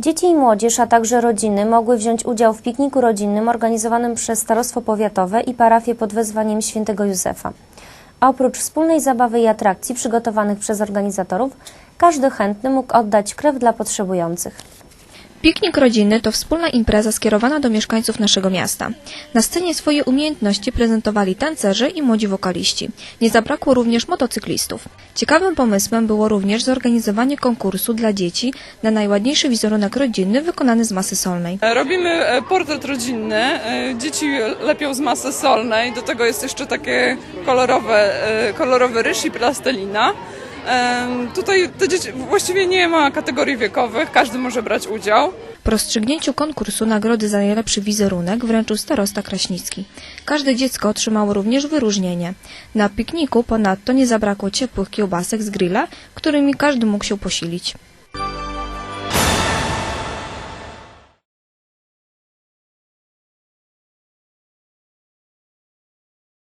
Dzieci i młodzież, a także rodziny mogły wziąć udział w pikniku rodzinnym organizowanym przez Starostwo Powiatowe i parafię pod wezwaniem świętego Józefa. A oprócz wspólnej zabawy i atrakcji przygotowanych przez organizatorów, każdy chętny mógł oddać krew dla potrzebujących. Piknik rodzinny to wspólna impreza skierowana do mieszkańców naszego miasta. Na scenie swoje umiejętności prezentowali tancerze i młodzi wokaliści. Nie zabrakło również motocyklistów. Ciekawym pomysłem było również zorganizowanie konkursu dla dzieci na najładniejszy wizerunek rodzinny wykonany z masy solnej. Robimy e, portret rodzinny. E, Dzieci lepią z masy solnej. Do tego jest jeszcze takie kolorowe, e, kolorowy ryż i plastelina. Tutaj te dzieci właściwie nie ma kategorii wiekowych, każdy może brać udział. Po rozstrzygnięciu konkursu nagrody za najlepszy wizerunek wręczył starosta Kraśnicki. Każde dziecko otrzymało również wyróżnienie. Na pikniku ponadto nie zabrakło ciepłych kiełbasek z grilla, którymi każdy mógł się posilić.